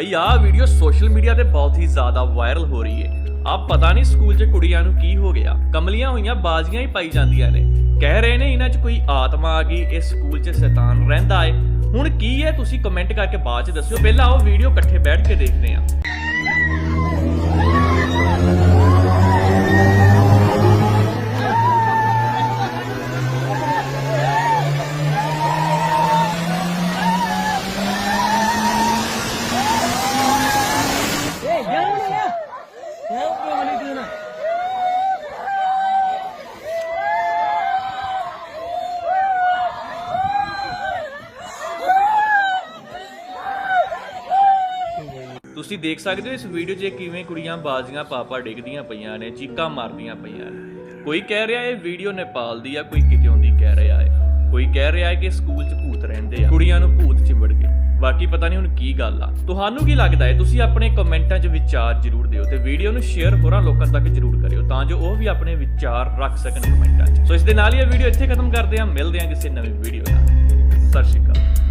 ਬਈ, ਆਹ video social media ਤੇ ਬਹੁਤ ਹੀ ਜ਼ਿਆਦਾ ਵਾਇਰਲ ਹੋ ਰਹੀ ਹੈ। ਆ ਪਤਾ ਨਹੀਂ ਸਕੂਲ 'ਚ ਕੁੜੀਆਂ ਨੂੰ ਕੀ ਹੋ ਗਿਆ। ਕਮਲੀਆਂ ਹੋਈਆਂ ਬਾਜ਼ੀਆਂ ਹੀ ਪਾਈ ਜਾਂਦੀਆਂ ਨੇ। ਕਹਿ ਰਹੇ ਨੇ ਇਹਨਾਂ 'ਚ ਕੋਈ ਆਤਮਾ ਆ ਗਈ ਇਸ ਸਕੂਲ 'ਚ ਸ਼ੈਤਾਨ ਰਹਿੰਦਾ ਏ। ਹੁਣ ਕੀ ਹੈ? ਤੁਸੀਂ ਕਮੈਂਟ ਕਰਕੇ ਬਾਅਦ 'ਚ ਦੱਸਿਓ। ਪਹਿਲਾਂ ਉਹ ਵੀਡੀਓ ਇਕੱਠੇ ਬੈਠ ਕੇ ਦੇਖਦੇ ਹਾਂ। ਤੁਸੀਂ ਦੇਖ ਸਕਦੇ ਹੋ ਇਸ ਵੀਡੀਓ 'ਚ ਕਿਵੇਂ ਕੁੜੀਆਂ ਬਾਜ਼ੀਆਂ ਪਾਪਾ ਡਿੱਗਦੀਆਂ ਪਈਆਂ ਨੇ, ਚੀਕਾਂ ਮਾਰਦੀਆਂ ਪਈਆਂ ਨੇ। ਕੋਈ ਕਹਿ ਰਿਹਾ ਇਹ ਵੀਡੀਓ ਨੇਪਾਲ ਦੀ ਆ, ਕੋਈ ਕਿਤੇੋਂ ਦੀ ਕਹਿ ਰਿਹਾ ਹੈ ਕੋਈ ਕਹਿ ਰਿਹਾ ਹੈ ਕਿ ਸਕੂਲ 'ਚ ਭੂਤ ਰਹਿੰਦੇ ਕੁੜੀਆਂ ਨੂੰ ਭੂਤ ਚਿੰਬੜ ਗਏ। ਬਾਕੀ ਪਤਾ ਨਹੀਂ ਹੁਣ ਕੀ ਗੱਲ ਆ। ਤੁਹਾਨੂੰ ਕੀ ਲੱਗਦਾ ਹੈ ਤੁਸੀਂ ਆਪਣੇ ਕਮੈਂਟਾਂ 'ਚ ਵਿਚਾਰ ਜ਼ਰੂਰ ਦਿਓ ਤੇ ਵੀਡੀਓ ਨੂੰ ਸ਼ੇਅਰ ਹੋਰਾਂ ਲੋਕਾਂ ਤੱਕ ਜ਼ਰੂਰ ਕਰਿਓ ਤਾਂ ਜੋ ਉਹ ਵੀ ਆਪਣੇ ਵਿਚਾਰ ਰੱਖ ਸਕਣ ਕਮੈਂਟਾਂ 'ਚ। ਸੋ ਇਸ ਦੇ ਨਾਲ ਹੀ ਇਹ ਵੀਡੀਓ ਇੱਥੇ ਖਤਮ ਕਰਦੇ ਹਾਂ। ਮਿਲਦੇ ਹਾਂ ਕਿਸੇ ਨਵੀਂ ਵੀਡੀਓ ਨਾਲ। ਸਤਿ ਸ਼੍ਰੀ ਅਕਾਲ।